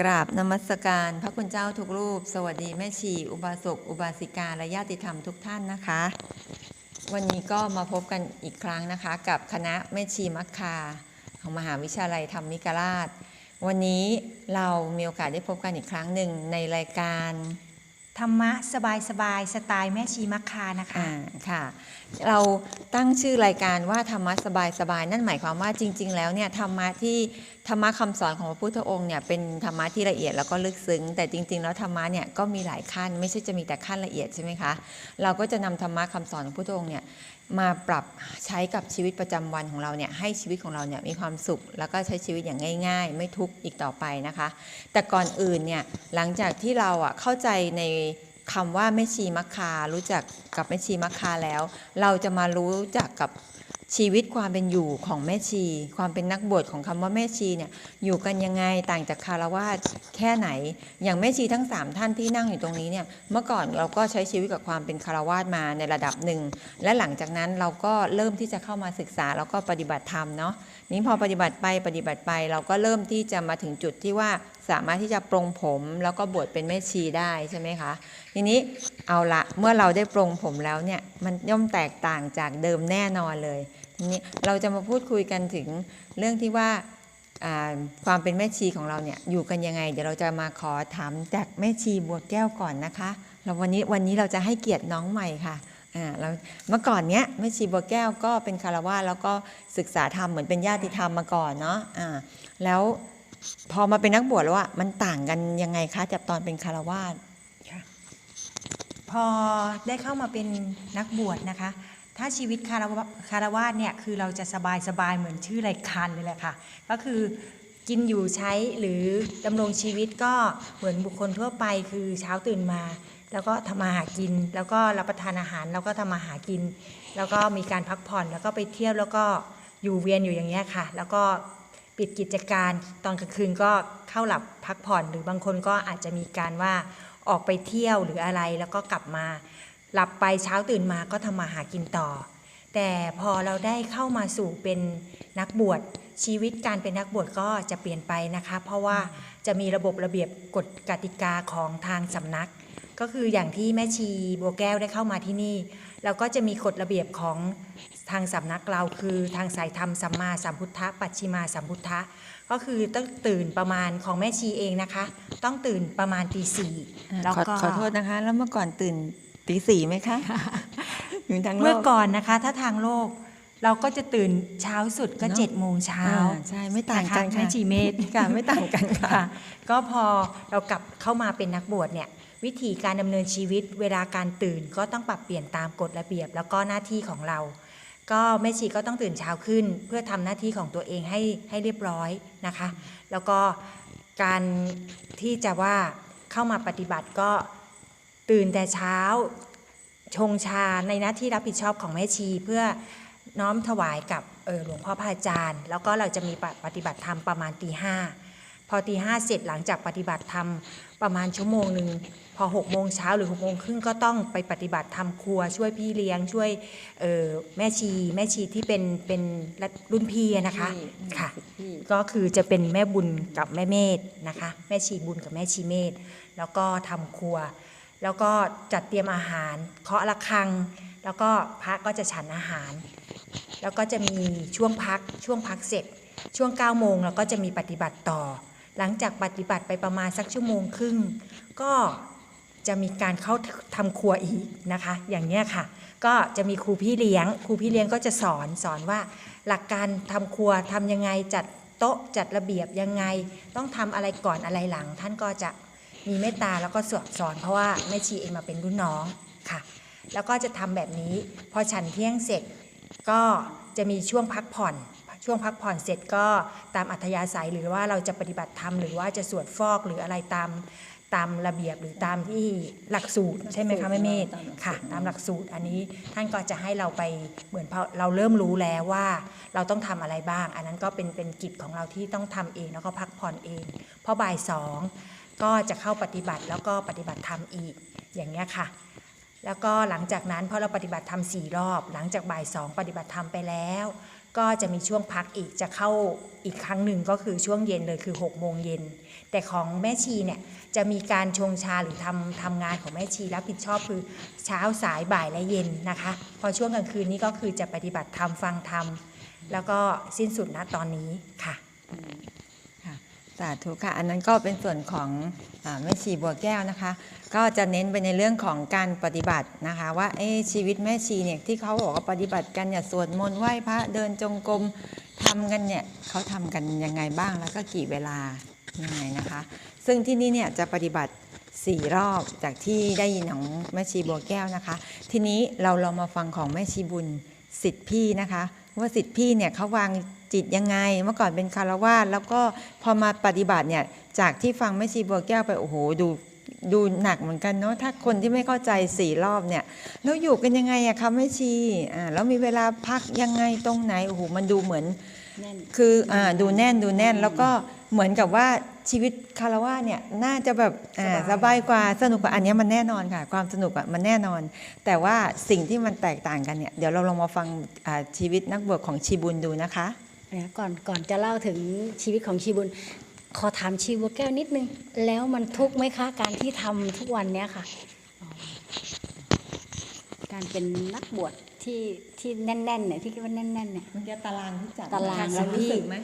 กราบนมัสการพระคุณเจ้าทุกรูป สวัสดีแม่ชี อุบาสกอุบาสิกาและญาติธรรมทุกท่านนะคะ วันนี้ก็มาพบกันอีกครั้งนะคะ กับคณะแม่ชีมัคคา ของมหาวิทยาลัยธรรมิกราช วันนี้เรามีโอกาสได้พบกันอีกครั้งหนึ่งในรายการ ธรรมะสบายสบายๆสไตล์แม่ชีมัคคานะคะอ่าค่ะ เราตั้งชื่อรายการว่าธรรมะสบายสบายนั่นหมายความว่าจริง ๆ แล้วเนี่ยธรรมะที่ ธรรมะคำสอนของพระพุทธองค์เนี่ยเป็นธรรมะที่ละเอียดแล้วก็ลึกซึ้ง แต่จริง ๆ แล้วธรรมะเนี่ยก็มีหลายขั้น ไม่ใช่จะมีแต่ขั้นละเอียดใช่ไหมคะเราก็จะนำธรรมะคำสอนของพระพุทธองค์เนี่ยมาปรับใช้กับชีวิตประจำวันของเราเนี่ยให้ชีวิตของเราเนี่ยมีความสุข แล้วก็ใช้ชีวิตอย่างง่าย ๆ ไม่ทุกข์อีกต่อไปนะคะ แต่ก่อนอื่นเนี่ยหลังจากที่เราอะเข้าใจในคำว่าแม่ชีมัคคารู้จักกับแม่ชีมัคคาแล้ว เราจะมารู้จักกับ ชีวิตความเป็นอยู่ของแม่ชี ความเป็นนักบวชของคำว่าแม่ชีเนี่ยอยู่กันยังไงต่างจากคารวาสแค่ไหน อย่างแม่ชีทั้ง 3 ท่านที่นั่งอยู่ตรงนี้เนี่ยเมื่อก่อนเราก็ใช้ชีวิตกับความเป็นคารวาสมาในระดับหนึ่ง และหลังจากนั้นเราก็เริ่มที่จะเข้ามาศึกษาแล้วก็ปฏิบัติธรรมเนาะนี้พอปฏิบัติไปปฏิบัติไป เราก็เริ่มที่จะมาถึงจุดที่ว่าสามารถที่จะปรงผมแล้วก็บวชเป็นแม่ชีได้ใช่ไหมคะ ทีนี้เอาละเมื่อเราได้ปรงผมแล้วเนี่ยมันย่อมแตกต่างจากเดิมแน่นอนเลย นี้เราจะมาพูดคุยกันถึงเรื่องที่ว่าความเป็นแม่ชีของเราเนี่ยอยู่กันยังไง เดี๋ยวเราจะมาขอถามจากแม่ชีบัวแก้วก่อนนะคะแล้ววันนี้วันนี้เราจะให้เกียรติน้องใหม่ค่ะอ่าเราเมื่อก่อนเนี้ยแม่ชีบัวแก้วก็เป็นคารวะแล้วก็ศึกษาธรรมเหมือนเป็นญาติธรรมมาก่อนเนาะอ่าแล้วพอมาเป็นนักบวชแล้วอะมันต่างกันยังไงคะจากตอนเป็นคารวาพอได้เข้ามาเป็นนักบวชนะคะ ถ้าชีวิตคารวะคารวาสเนี่ยคือเราจะสบายสบายเหมือนชื่อรายการเลยแหละค่ะ ก็คือกินอยู่ใช้หรือดำรงชีวิตก็เหมือนบุคคลทั่วไปคือเช้าตื่นมา แล้วก็ทำมาหากิน แล้วก็รับประทานอาหารแล้วก็ทำมาหากิน แล้วก็มีการพักผ่อนแล้วก็ไปเที่ยวแล้วก็อยู่เวียนอยู่อย่างเงี้ยค่ะ แล้วก็ปิดกิจการตอนกลางคืนก็เข้าหลับพักผ่อน หรือบางคนก็อาจจะมีการว่าออกไปเที่ยวหรืออะไรแล้วก็กลับมา หลับไปเช้าตื่นมาก็ทำมาหากินต่อ แต่พอเราได้เข้ามาสู่เป็นนักบวชชีวิตการเป็นนักบวชก็จะเปลี่ยนไปนะคะ เพราะว่าจะมีระบบระเบียบกฎกติกาของทางสำนัก ก็คืออย่างที่แม่ชีบัวแก้วได้เข้ามาที่นี่ เราก็จะมีกฎระเบียบของทางสำนักเราคือทางสายธรรมสัมมาสัมพุทธะปัจฉิมาสัมพุทธะก็คือต้องตื่นประมาณของแม่ชีเองนะคะ ต้องตื่นประมาณตีสี่แล้วก็ขอโทษนะคะ แล้วเมื่อก่อนตื่น ตีสี่ไหมคะอยู่ทางโลก เมื่อก่อนนะคะ ถ้าทางโลก เราก็จะตื่นเช้าสุดก็เนอะ เจ็ดโมงเช้า อ่าใช่ไม่ต่างกันนะคะค่ะแม่ชีเมธค่ะไม่ต่างกันค่ะค่ะ ก็พอเรากลับเข้ามาเป็นนักบวชเนี่ย วิธีการดำเนินชีวิต เวลาการตื่นก็ต้องปรับเปลี่ยนตามกฎระเบียบ แล้วก็หน้าที่ของเรา ก็แม่ชีก็ต้องตื่นเช้าขึ้น เพื่อทำหน้าที่ของตัวเองให้ให้เรียบร้อยนะคะ แล้วก็การที่จะว่าเข้ามาปฏิบัติก็ ตื่นแต่เช้าชงชาในหน้าที่รับผิดชอบของแม่ชีเพื่อน้อมถวายกับเออหลวงพ่อพระอาจารย์ แล้วก็เราจะมีปปฏิบัติธรรมประมาณตีห้าพอตีห้าเสร็จหลังจากปฏิบัติธรรมประมาณชั่วโมงหนึ่งพอหกโมงเช้าหรือหกโมงครึ่งก็ต้องไปปฏิบัติธรรมครัวช่วยพี่เลี้ยงช่วยเออแม่ชีแม่ชีที่เป็นเป็นรุ่นพี่อะนะคะค่ะพี่ก็คือจะเป็นแม่บุญกับแม่เมธนะคะ แม่ชีบุญกับแม่ชีเมธแล้วก็ทำครัว แล้วก็จัดเตรียมอาหารเคาะระฆัง แล้วก็พระก็จะฉันอาหาร แล้วก็จะมีช่วงพักช่วงพักเสร็จ ช่วง9โมงเราก็จะมีปฏิบัติต่อ หลังจากปฏิบัติไปประมาณสักชั่วโมงครึ่ง ก็จะมีการเข้าทำครัวอีกนะคะ อย่างเนี้ยค่ะ ก็จะมีครูพี่เลี้ยง ครูพี่เลี้ยงก็จะสอนสอนว่าหลักการทำครัวทำยังไงจัดโต๊ะจัดระเบียบยังไง ต้องทำอะไรก่อนอะไรหลัง ท่านก็จะ มีเมตตาแล้วก็สอนสอนเพราะว่าแม่ชีเองมาเป็นรุ่นน้องค่ะ แล้วก็จะทำแบบนี้ พอฉันเที่ยงเสร็จก็จะมีช่วงพักผ่อน ช่วงพักผ่อนเสร็จก็ตามอัธยาศัยหรือว่าเราจะปฏิบัติธรรมหรือว่าจะสวดฟอกหรืออะไรตามตามระเบียบหรือตามที่หลักสูตรใช่ไหมคะแม่เมธค่ะ ตามหลักสูตรอันนี้ท่านก็จะให้เราไปเหมือนพอเราเริ่มรู้แล้วว่าเราต้องทำอะไรบ้าง อันนั้นก็เป็นเป็นกิจของเราที่ต้องทำเองแล้วก็พักผ่อนเองพอบ่ายสอง ก็จะเข้าปฏิบัติแล้วก็ปฏิบัติธรรมอีกอย่างเงี้ยค่ะ แล้วก็หลังจากนั้นพอเราปฏิบัติธรรมสี่รอบ หลังจากบ่ายสองปฏิบัติธรรมไปแล้ว ก็จะมีช่วงพักอีกจะเข้าอีกครั้งหนึ่งก็คือช่วงเย็นเลยคือ6โมงเย็นแต่ของแม่ชีเนี่ยจะมีการชงชาหรือทำทำงานของแม่ชีรับผิดชอบคือเช้าสายบ่ายและเย็นนะคะ พอช่วงกลางคืนนี้ก็คือจะปฏิบัติธรรมฟังธรรมแล้วก็สิ้นสุดณตอนนี้ค่ะ สาธุค่ะ อันนั้นก็เป็นส่วนของอแม่ชีบัวแก้วนะคะ ก็จะเน้นไปในเรื่องของการปฏิบัตินะคะ ว่าเอชีวิตแม่ชีเนี่ยที่เขาบอกว่าปฏิบัติกันเนี่ยสวดมนต์ไหว้พระเดินจงกรมทำกันเนี่ยเขาทำกันยังไงบ้างแล้วก็กี่เวลายังไงนะคะ ซึ่งที่นี่เนี่ยจะปฏิบัติสี่รอบจากที่ได้ยินของแม่ชีบัวแก้วนะคะ ทีนี้เราลองมาฟังของแม่ชีบุญสิทธิพี่นะคะ ว่าสิทธิพี่เนี่ยเขาวางจิตยังไง เมื่อก่อนเป็นคารวาสแล้วก็พอมาปฏิบัติเนี่ยจากที่ฟังแม่ชีบัวแก้วไปโอ้โหดูดูหนักเหมือนกันเนาะถ้าคนที่ไม่เข้าใจสี่รอบเนี่ยแล้วอยู่กันยังไงอะคะแม่ชีอ่าแล้วมีเวลาพักยังไงตรงไหนโอ้โหมันดูเหมือนแน่นคืออ่าดูแน่นดูแน่นแล้วก็เหมือนกับว่า ชีวิตคารวะเนี่ยน่าจะแบบอ่าสบายสบายกว่าสนุกกว่าอันเนี้ยมันแน่นอนค่ะ ความสนุกอะมันแน่นอน แต่ว่าสิ่งที่มันแตกต่างกันเนี่ยเดี๋ยวเราลองมาฟังอ่าชีวิตนักบวชของชีบุญดูนะคะนะก่อนก่อนจะเล่าถึงชีวิตของชีบุญ ขอถามชีบัวแก้วนิดนึง แล้วมันทุกข์ไหมคะ การที่ทำทุกวันเนี้ยค่ะอ๋อการเป็นนักบวช ที่ที่แน่นๆเนี่ยที่คิดว่าแน่นๆเนี่ยมันจะตารางที่จัดตารางเรารู้สึกไหม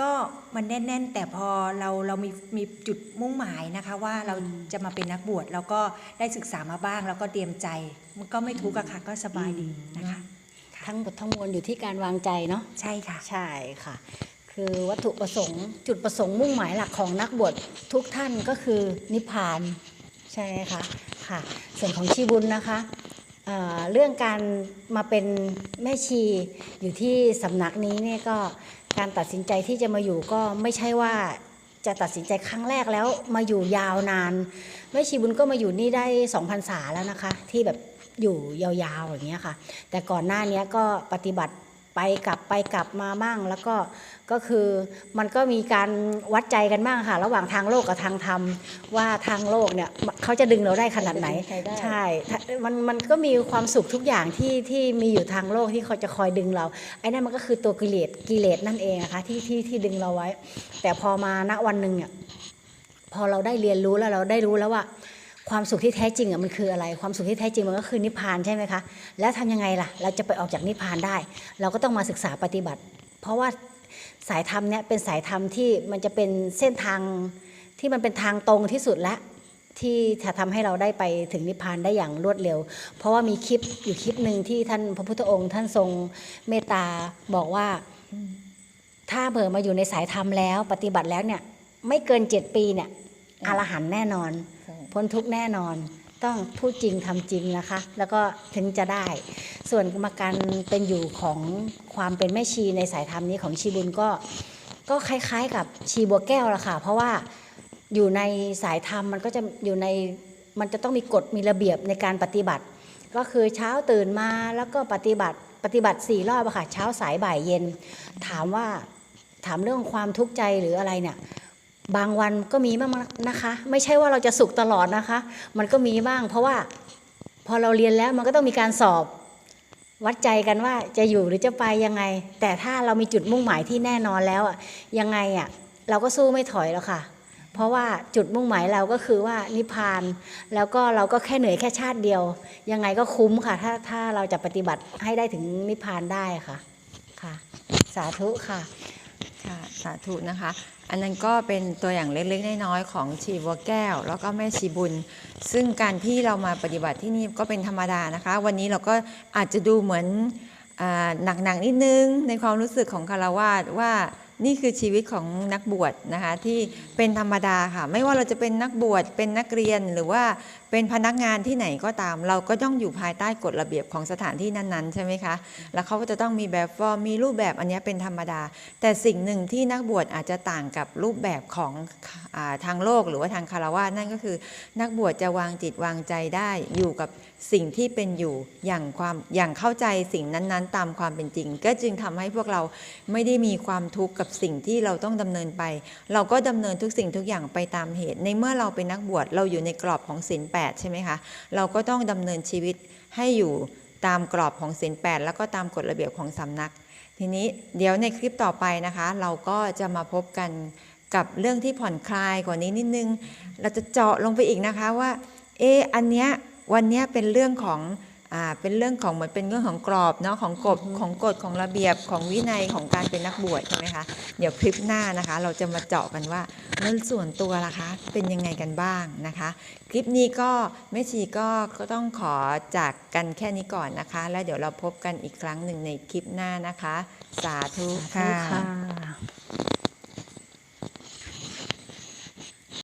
ก็มันแน่นๆ แต่พอเราเรามีมีจุดมุ่งหมายนะคะว่าเราอืมจะมาเป็นนักบวชแล้วก็ได้ศึกษามาบ้าง แล้วก็เตรียมใจ มันก็ไม่ทุกข์อะค่ะก็สบายดีนะคะ ทั้งหมดทั้งมวลอยู่ที่การวางใจเนาะใช่ค่ะ ใช่ค่ะ คือวัตถุประสงค์จุดประสงค์มุ่งหมายหลักของนักบวชทุกท่านก็คือนิพพานใช่ไหมคะค่ะ ส่วนของชีบุญนะคะ เรื่องการมาเป็นแม่ชีอยู่ที่สำนักนี้เนี่ยก็การตัดสินใจที่จะมาอยู่ก็ไม่ใช่ว่าจะตัดสินใจครั้งแรกแล้วมาอยู่ยาวนานแม่ชีบุญก็มาอยู่นี่ได้สองพรรษาแล้วนะคะ ที่แบบอยู่ยาวๆอย่างเงี้ยค่ะ แต่ก่อนหน้านี้ก็ปฏิบัติ ไปกลับไปกลับมาบ้างแล้วก็ก็คือมันก็มีการวัดใจกันบ้างค่ะ ระหว่างทางโลกกับทางธรรม ว่าทางโลกเนี่ยเขาจะดึงเราได้ขนาดไหนใครได้ใช่ถ้ามันมันก็มีความสุขทุกอย่างที่ที่มีอยู่ทางโลกที่เขาจะคอยดึงเราไอ้นั่นมันก็คือตัวกิเลสกิเลสนั่นเองนะคะที่ที่ที่ดึงเราไว้ แต่พอมาณวันหนึ่งเนี่ยพอเราได้เรียนรู้แล้วเราได้รู้แล้วว่า ความสุขที่แท้จริงอะมันคืออะไร ความสุขที่แท้จริงมันก็คือนิพพานใช่ไหมคะแล้วทำยังไงล่ะ เราจะไปออกจากนิพพานได้ เราก็ต้องมาศึกษาปฏิบัติ เพราะว่าสายธรรมเนี่ยเป็นสายธรรมที่มันจะเป็นเส้นทางที่มันเป็นทางตรงที่สุดและที่จะทำให้เราได้ไปถึงนิพพานได้อย่างรวดเร็ว เพราะว่ามีคลิปอยู่คลิปหนึ่งที่ท่านพระพุทธองค์ ท่านทรงเมตตาบอกว่าถ้าเผื่อมาอยู่ในสายธรรมแล้ว ปฏิบัติแล้วเนี่ย ไม่เกินเจ็ดปีเนี่ยอรหันแน่นอน พ้นทุกแน่นอนต้องพูดจริงทำจริงนะคะ แล้วก็ถึงจะได้ ส่วนมาการเป็นอยู่ของความเป็นแม่ชีในสายธรรมนี้ของชีบุญก็ก็คล้ายๆ กับชีบัวแก้วละค่ะ เพราะว่าอยู่ในสายธรรมมันก็จะอยู่ในมันจะต้องมีกฎมีระเบียบในการปฏิบัติ ก็คือเช้าตื่นมาแล้วก็ปฏิบัติปฏิบัติสี่รอบค่ะเช้าสายบ่ายเย็น ถามว่าถามเรื่องความทุกข์ใจหรืออะไรเนี่ย บางวันก็มีบ้างนะคะ ไม่ใช่ว่าเราจะสุขตลอดนะคะ มันก็มีบ้าง เพราะว่าพอเราเรียนแล้วมันก็ต้องมีการสอบ วัดใจกันว่าจะอยู่หรือจะไปยังไง แต่ถ้าเรามีจุดมุ่งหมายที่แน่นอนแล้วอะยังไงอะเราก็สู้ไม่ถอยแล้วค่ะ เพราะว่าจุดมุ่งหมายเราก็คือว่านิพพาน แล้วก็เราก็แค่เหนื่อยแค่ชาติเดียว ยังไงก็คุ้มค่ะ ถ้าถ้าเราจะปฏิบัติให้ได้ถึงนิพพานได้ค่ะค่ะ สาธุค่ะ ค่ะสาธุนะคะ อันนั้นก็เป็นตัวอย่างเล็กๆ น้อยๆของชีบัวแก้ว แล้วก็แม่ชีบุญ ซึ่งการที่เรามาปฏิบัติที่นี่ก็เป็นธรรมดานะคะ วันนี้เราก็อาจจะดูเหมือนอหนักๆนิดนึงในความรู้สึกของคารวาสว่า นี่คือชีวิตของนักบวชนะคะที่เป็นธรรมดาค่ะ ไม่ว่าเราจะเป็นนักบวชเป็นนักเรียนหรือว่าเป็นพนักงานที่ไหนก็ตาม เราก็ต้องอยู่ภายใต้กฎระเบียบของสถานที่นั้นๆใช่ไหมคะแล้วเขาก็จะต้องมีแบบฟอร์มมีรูปแบบอันนี้เป็นธรรมดา แต่สิ่งหนึ่งที่นักบวชอาจจะต่างกับรูปแบบของอาทางโลกหรือว่าทางคารวะนั่นก็คือ นักบวชจะวางจิตวางใจได้อยู่กับสิ่งที่เป็นอยู่อย่างความอย่างเข้าใจสิ่งนั้นๆ ตามความเป็นจริง ก็จึงทำให้พวกเราไม่ได้มีความทุกข์กับสิ่งที่เราต้องดำเนินไป เราก็ดำเนินทุกสิ่งทุกอย่างไปตามเหตุ ในเมื่อเราเป็นนักบวชเราอยู่ในกรอบของศีลแปดใช่ไหมคะเราก็ต้องดำเนินชีวิตให้อยู่ตามกรอบของศีลแปดแล้วก็ตามกฎระเบียบของสำนัก ทีนี้เดี๋ยวในคลิปต่อไปนะคะ เราก็จะมาพบกันกับเรื่องที่ผ่อนคลายกว่านี้นิดนึง เราจะเจาะลงไปอีกนะคะว่า เอออันเนี้ยวันเนี้ยเป็นเรื่องของ เป็นเรื่องของเหมือนเป็นเรื่องของกรอบเนาะของกฎของกฎของระเบียบของวินัยของการเป็นนักบวชใช่ไหมคะเดี๋ยวคลิปหน้านะคะ เราจะมาเจาะกันว่าแล้วส่วนตัวล่ะคะเป็นยังไงกันบ้างนะคะ คลิปนี้ก็แม่ชีก็ก็ต้องขอจากกันแค่นี้ก่อนนะคะ แล้วเดี๋ยวเราพบกันอีกครั้งหนึ่งในคลิปหน้านะคะ สาธุค่ะค่ะ